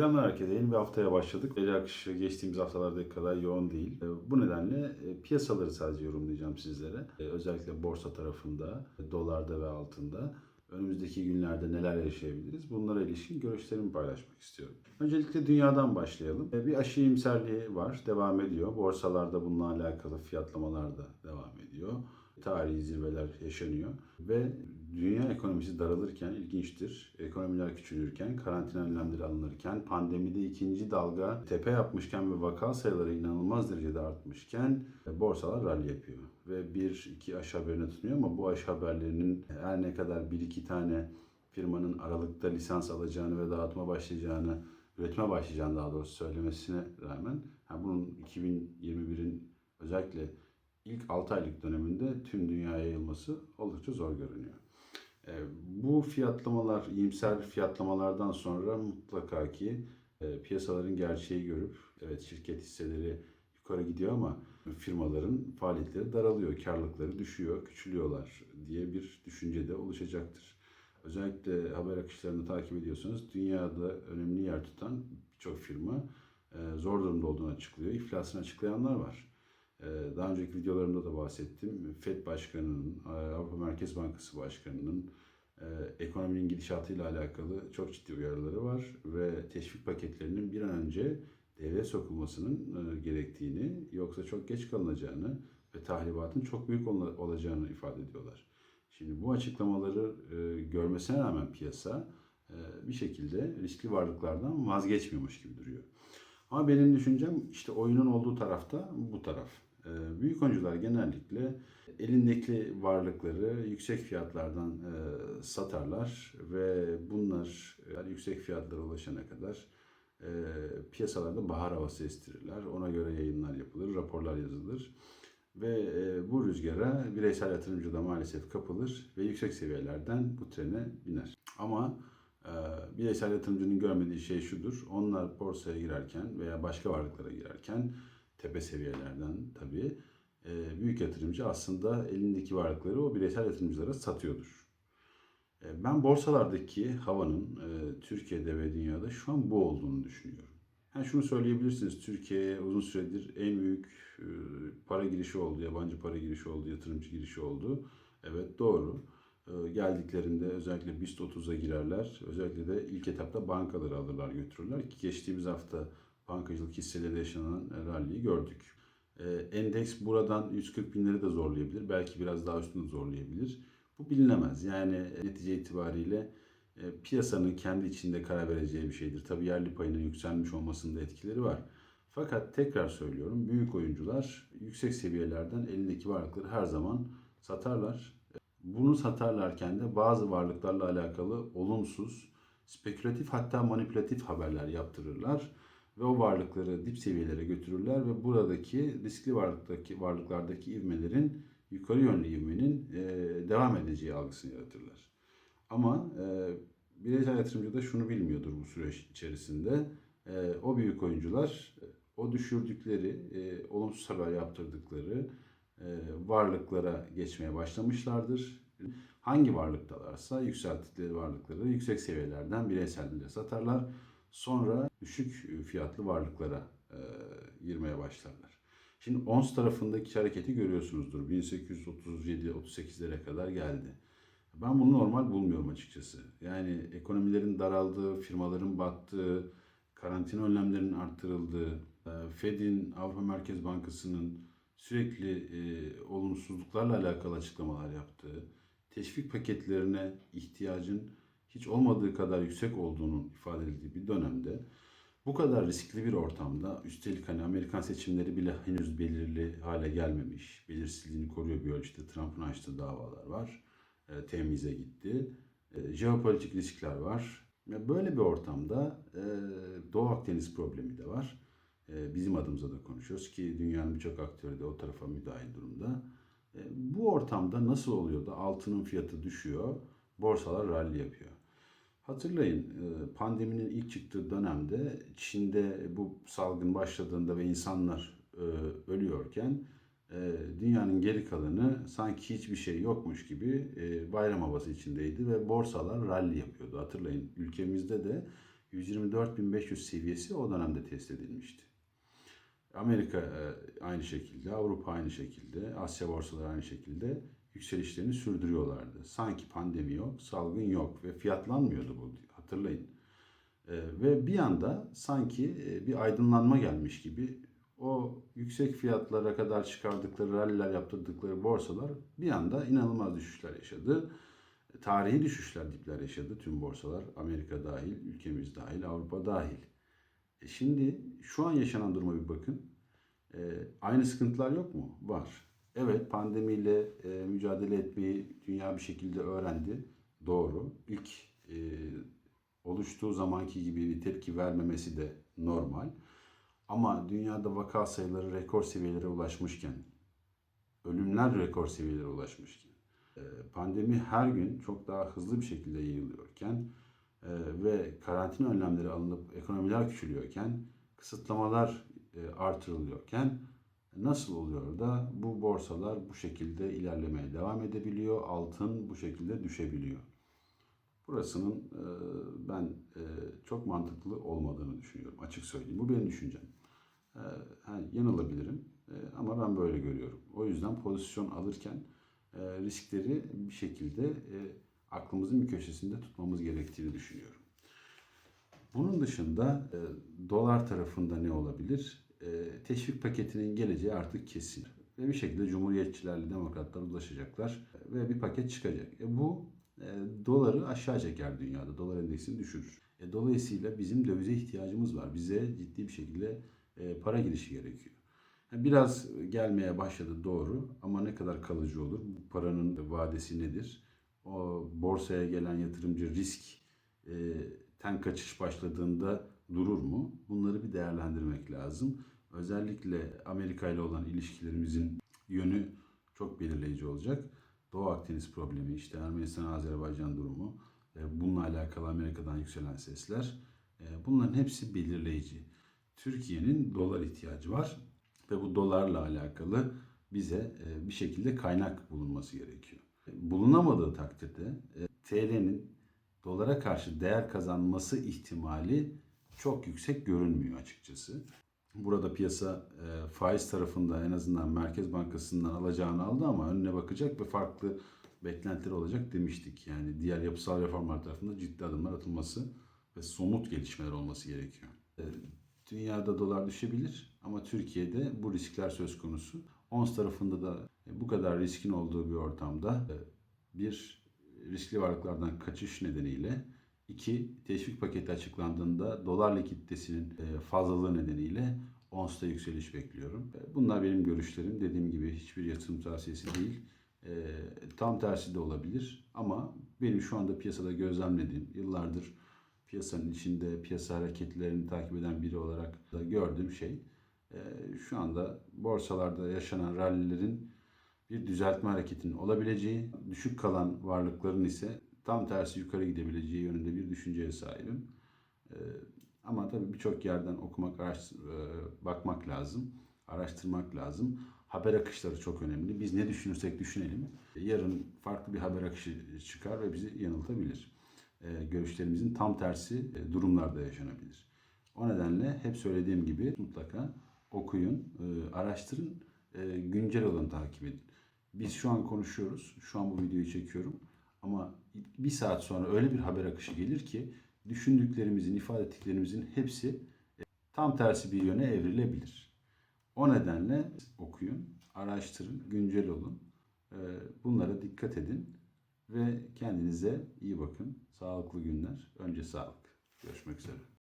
Selamlar herkese. Yeni bir haftaya başladık. Veri akışı geçtiğimiz haftalardaki kadar yoğun değil. E, Bu nedenle e, piyasaları sadece yorumlayacağım sizlere. E, Özellikle borsa tarafında, dolarda ve altında önümüzdeki günlerde neler yaşayabiliriz? Bunlara ilişkin görüşlerimi paylaşmak istiyorum. Öncelikle dünyadan başlayalım. Bir aşı iyimserliği var, devam ediyor. Borsalarda bununla alakalı fiyatlamalar da devam ediyor. Tarihi zirveler yaşanıyor ve dünya ekonomisi daralırken ilginçtir. Ekonomiler küçülürken, karantina önlemleri alınırken, pandemide ikinci dalga tepe yapmışken ve vaka sayıları inanılmaz derecede artmışken e, borsalar rally yapıyor. Ve bir iki aşı haberine tutunuyor ama bu aşı haberlerinin her ne kadar bir iki tane firmanın Aralık'ta lisans alacağını ve dağıtıma başlayacağını, üretime başlayacağını daha doğrusu söylemesine rağmen ha bunun 2021'in özellikle ilk 6 aylık döneminde tüm dünyaya yayılması oldukça zor görünüyor. E, Bu fiyatlamalar, iyimser fiyatlamalardan sonra mutlaka ki e, piyasaların gerçeği görüp evet şirket hisseleri yukarı gidiyor ama firmaların faaliyetleri daralıyor, karlılıkları düşüyor, küçülüyorlar diye bir düşünce de oluşacaktır. Özellikle haber akışlarını takip ediyorsanız dünyada önemli yer tutan birçok firma e, zor durumda olduğunu açıklıyor. İflasını açıklayanlar var. Ee, Daha önceki videolarımda da bahsettim. FED Başkanı'nın, e, Avrupa Merkez Bankası Başkanı'nın e, ekonominin gidişatıyla alakalı çok ciddi uyarıları var ve teşvik paketlerinin bir an önce devreye sokulmasının e, gerektiğini yoksa çok geç kalınacağını ve tahribatın çok büyük ola- olacağını ifade ediyorlar. Şimdi bu açıklamaları görmesine rağmen piyasa bir şekilde riskli varlıklardan vazgeçmiyormuş gibi duruyor. Ama benim düşüncem işte oyunun olduğu tarafta bu taraf. Ee, Büyük oyuncular genellikle elindeki varlıkları yüksek fiyatlardan e, satarlar ve bunlar yüksek fiyatlara ulaşana kadar e, piyasalarda bahar havası estirirler. Ona göre yayınlar yapılır, raporlar yazılır ve e, bu rüzgara bireysel yatırımcı da maalesef kapılır ve yüksek seviyelerden bu trene biner. Ama bireysel yatırımcının görmediği şey şudur. Onlar borsaya girerken veya başka varlıklara girerken tepe seviyelerden tabii e, büyük yatırımcı aslında elindeki varlıkları o bireysel yatırımcılara satıyordur. E, Ben borsalardaki havanın e, Türkiye'de ve dünyada şu an bu olduğunu düşünüyorum. Yani şunu söyleyebilirsiniz, Türkiye'ye uzun süredir en büyük e, para girişi oldu, yabancı para girişi oldu, yatırımcı girişi oldu. Evet doğru. E, Geldiklerinde özellikle BIST 30'a girerler. Özellikle de ilk etapta bankaları alırlar götürürler ki geçtiğimiz hafta bankacılık hisseleri yaşanan rally'yi gördük. E, Endeks buradan 140 binleri de zorlayabilir. Belki biraz daha üstünde zorlayabilir. Bu bilinemez. Yani netice itibariyle e, piyasanın kendi içinde karar vereceği bir şeydir. Tabii yerli payının yükselmiş olmasında etkileri var. Fakat tekrar söylüyorum büyük oyuncular yüksek seviyelerden elindeki varlıkları her zaman satarlar. Bunu satarlarken de bazı varlıklarla alakalı olumsuz, spekülatif hatta manipülatif haberler yaptırırlar ve o varlıkları dip seviyelere götürürler ve buradaki riskli varlıktaki varlıklardaki ivmelerin yukarı yönlü ivmenin e, devam edeceği algısını yaratırlar. Ama e, bireysel yatırımcı da şunu bilmiyordur bu süreç içerisinde. E, o büyük oyuncular o düşürdükleri, e, olumsuz haber yaptırdıkları e, varlıklara geçmeye başlamışlardır. Hangi varlıktalarsa yükselttikleri varlıkları yüksek seviyelerden bireysel satarlar. Sonra düşük fiyatlı varlıklara e, girmeye başlarlar. Şimdi ONS tarafındaki hareketi görüyorsunuzdur. 1837-38'lere kadar geldi. Ben bunu normal bulmuyorum açıkçası. Yani ekonomilerin daraldığı, firmaların battığı, karantina önlemlerinin arttırıldığı, e, Fed'in, Avrupa Merkez Bankası'nın sürekli e, olumsuzluklarla alakalı açıklamalar yaptığı, teşvik paketlerine ihtiyacın hiç olmadığı kadar yüksek olduğunun ifade edildiği bir dönemde bu kadar riskli bir ortamda üstelik hani Amerikan seçimleri bile henüz belirli hale gelmemiş. Belirsizliğini koruyor bir ölçüde. Trump'ın açtığı davalar var. E, temize gitti. E, jeopolitik riskler var. Ve böyle bir ortamda e, Doğu Akdeniz problemi de var. E, bizim adımıza da konuşuyoruz ki dünyanın birçok aktörü de o tarafa müdahil durumda. E, bu ortamda nasıl oluyor da altının fiyatı düşüyor, borsalar rally yapıyor? Hatırlayın e, pandeminin ilk çıktığı dönemde Çin'de bu salgın başladığında ve insanlar e, ölüyorken e, dünyanın geri kalanı sanki hiçbir şey yokmuş gibi bayram havası içindeydi ve borsalar rally yapıyordu. Hatırlayın ülkemizde de 124.500 seviyesi o dönemde test edilmişti. Amerika e, aynı şekilde, Avrupa aynı şekilde, Asya borsaları aynı şekilde yükselişlerini sürdürüyorlardı. Sanki pandemi yok, salgın yok ve fiyatlanmıyordu bu hatırlayın. E, Ve bir anda sanki e, bir aydınlanma gelmiş gibi o yüksek fiyatlara kadar çıkardıkları, ralliler yaptırdıkları borsalar bir anda inanılmaz düşüşler yaşadı. Tarihi düşüşler, dipler yaşadı tüm borsalar. Amerika dahil, ülkemiz dahil, Avrupa dahil. E şimdi şu an yaşanan duruma bir bakın. E, aynı sıkıntılar yok mu? Var. Evet pandemiyle e, mücadele etmeyi dünya bir şekilde öğrendi. Doğru. İlk e, oluştuğu zamanki gibi bir tepki vermemesi de normal. Ama dünyada vaka sayıları rekor seviyelere ulaşmışken, ölümler rekor seviyelere ulaşmışken, e, pandemi her gün çok daha hızlı bir şekilde yayılıyorken ve karantina önlemleri alınıp ekonomiler küçülüyorken, kısıtlamalar e, artırılıyorken nasıl oluyor da bu borsalar bu şekilde ilerlemeye devam edebiliyor, altın bu şekilde düşebiliyor? Burasının e, ben e, çok mantıklı olmadığını düşünüyorum. Açık söyleyeyim. Bu benim düşüncem. Yanılabilirim ama ben böyle görüyorum. O yüzden pozisyon alırken riskleri bir şekilde aklımızın bir köşesinde tutmamız gerektiğini düşünüyorum. Bunun dışında e, dolar tarafında ne olabilir? E, teşvik paketinin geleceği artık kesin. Ve bir şekilde Cumhuriyetçilerle Demokratlar uzlaşacaklar e, ve bir paket çıkacak. E, bu e, doları aşağı çeker dünyada. Dolar endeksini düşürür. E, dolayısıyla bizim dövize ihtiyacımız var. Bize ciddi bir şekilde e, para girişi gerekiyor. Yani Biraz gelmeye başladı doğru ama ne kadar kalıcı olur? Bu paranın vadesi nedir? O borsaya gelen yatırımcı risk e, ten kaçış başladığında durur mu? Bunları bir değerlendirmek lazım. Özellikle Amerika ile olan ilişkilerimizin yönü çok belirleyici olacak. Doğu Akdeniz problemi, işte Ermenistan-Azerbaycan durumu, e, bununla alakalı Amerika'dan yükselen sesler. e, Bunların hepsi belirleyici. Türkiye'nin dolar ihtiyacı var ve bu dolarla alakalı bize e, bir şekilde kaynak bulunması gerekiyor. Bulunamadığı takdirde e, TL'nin dolara karşı değer kazanması ihtimali çok yüksek görünmüyor açıkçası. Burada piyasa e, faiz tarafında en azından Merkez Bankası'ndan alacağını aldı ama önüne bakacak ve farklı beklentileri olacak demiştik. Yani diğer yapısal reformlar tarafında ciddi adımlar atılması ve somut gelişmeler olması gerekiyor. E, Dünyada dolar düşebilir ama Türkiye'de bu riskler söz konusu. Ons tarafında da bu kadar riskin olduğu bir ortamda e, bir riskli varlıklardan kaçış nedeniyle iki teşvik paketi açıklandığında dolar likiditesinin e, fazlalığı nedeniyle onsta yükseliş bekliyorum. E, Bunlar benim görüşlerim. Dediğim gibi hiçbir yatırım tavsiyesi değil. E, Tam tersi de olabilir ama benim şu anda piyasada gözlemlediğim yıllardır piyasanın içinde piyasa hareketlerini takip eden biri olarak da gördüğüm şey e, şu anda borsalarda yaşanan rallilerin bir düzeltme hareketinin olabileceği, düşük kalan varlıkların ise tam tersi yukarı gidebileceği yönünde bir düşünceye sahibim. E, Ama tabii birçok yerden okumak, e, bakmak lazım, araştırmak lazım. Haber akışları çok önemli. Biz ne düşünürsek düşünelim. Yarın farklı bir haber akışı çıkar ve bizi yanıltabilir e, görüşlerimizin tam tersi e, durumlarda yaşanabilir. O nedenle hep söylediğim gibi mutlaka okuyun, e, araştırın, güncel olanı takip edin. Biz şu an konuşuyoruz, şu an bu videoyu çekiyorum ama bir saat sonra öyle bir haber akışı gelir ki düşündüklerimizin, ifade ettiklerimizin hepsi e, tam tersi bir yöne evrilebilir. O nedenle okuyun, araştırın, güncel olun. E, Bunlara dikkat edin ve kendinize iyi bakın. Sağlıklı günler. Önce sağlık. Görüşmek üzere.